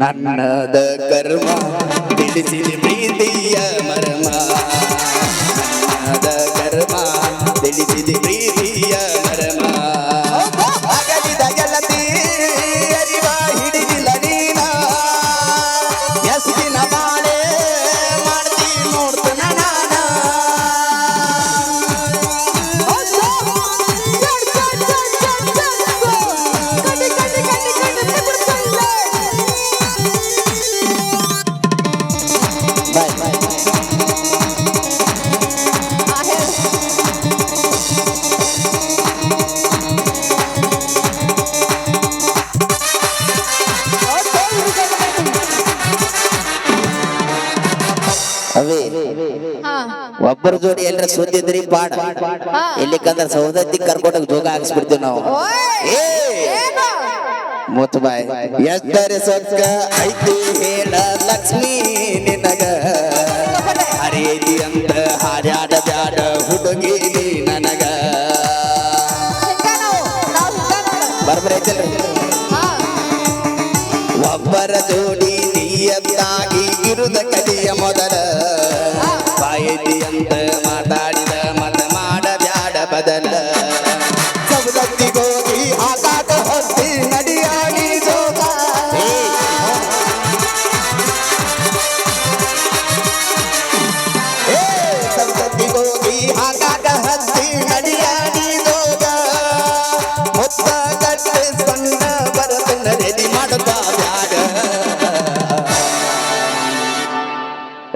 ನನ್ನದ ಕರ್ಮ ತಿಳಿಸಿದ ಪ್ರೀತಿಯ ಮರ್ಮ ಒಬ್ಬರ ಜೋಡಿ ಎಲ್ಲರ ಸುದ್ದಿದ್ರಿ ಪಾಡ. ಎಲ್ಲಿಕಂದ್ರ ಸೌದತ್ತಿ ಕರ್ಕೊಂಡೋಗಿ ಜೋಗ ಹಾಕ್ಸ್ಬಿಡ್ತೀವಿ ನಾವು. ಮೂತ್ ಬಾಯ್ ಎಷ್ಟರೆ ಸೊಕ್ಕ ಐತಿ ಹೇಳ ಲಕ್ಷ್ಮೀ ನಿನಗ. ಹರಿಯೈತಿ ಅಂತ ಹಾರ್ಯಾಡ ಬ್ಯಾಡ ಹುಡುಗಿ ನನಗ. ಬರ್ಬರ ಐತಲ್ರಿ ಒಬ್ಬರ ಜೋಡಿ ನೀಯತ್ತಾಗಿ ಇರುದ ಕಲಿಯ ಮೊದಲ. ಬಾಯಿತಿ ಅಂತ ಮಾತಾಡಿದ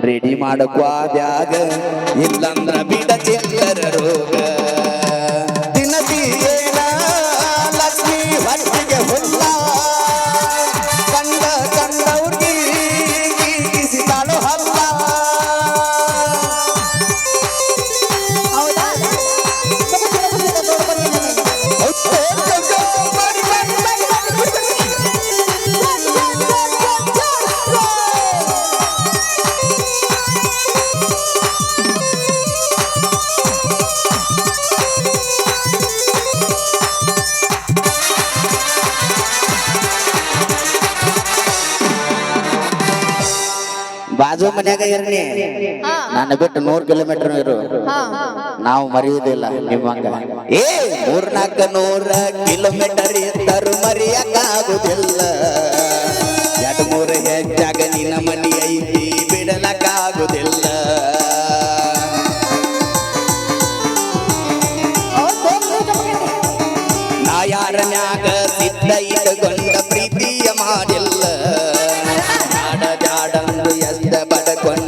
ರೆಡಿ ಮಾಡಕ್ವಾದ್ಯಾಗ? ಇಲ್ಲಂದ್ರ ಬಿಡ ಚಿಲ್ಲರ ರೋಗ? ಬಾಜು ಮನ್ಯಾಗ ಇರ್ನಿ. ನನ್ನ ಬಿಟ್ಟು ನೂರ್ ಕಿಲೋಮೀಟರ್ ಇರು. ನಾವು ಮರೆಯುವುದಿಲ್ಲ ನಿಮ್ಮ ಏ ಮೂರ್ನಾಲ್ಕ ನೂರ ಕಿಲೋಮೀಟರ್ ಇದ್ದರು ಮರೆಯಕ್ಕಾಗುದಿಲ್ಲ. ಎರಡು ಮೂರು ಹೆಚ್ಚಾಗ ನಿನ್ನ ಮನಿ ಐತಿ ಬಿಡಲಕ್ಕಾಗುದಿಲ್ಲ. ನಾ ಯಾರ ಮ್ಯಾಗ ಸಿದ್ಧ ಇಟ್ಕೊಂಡು? cada cual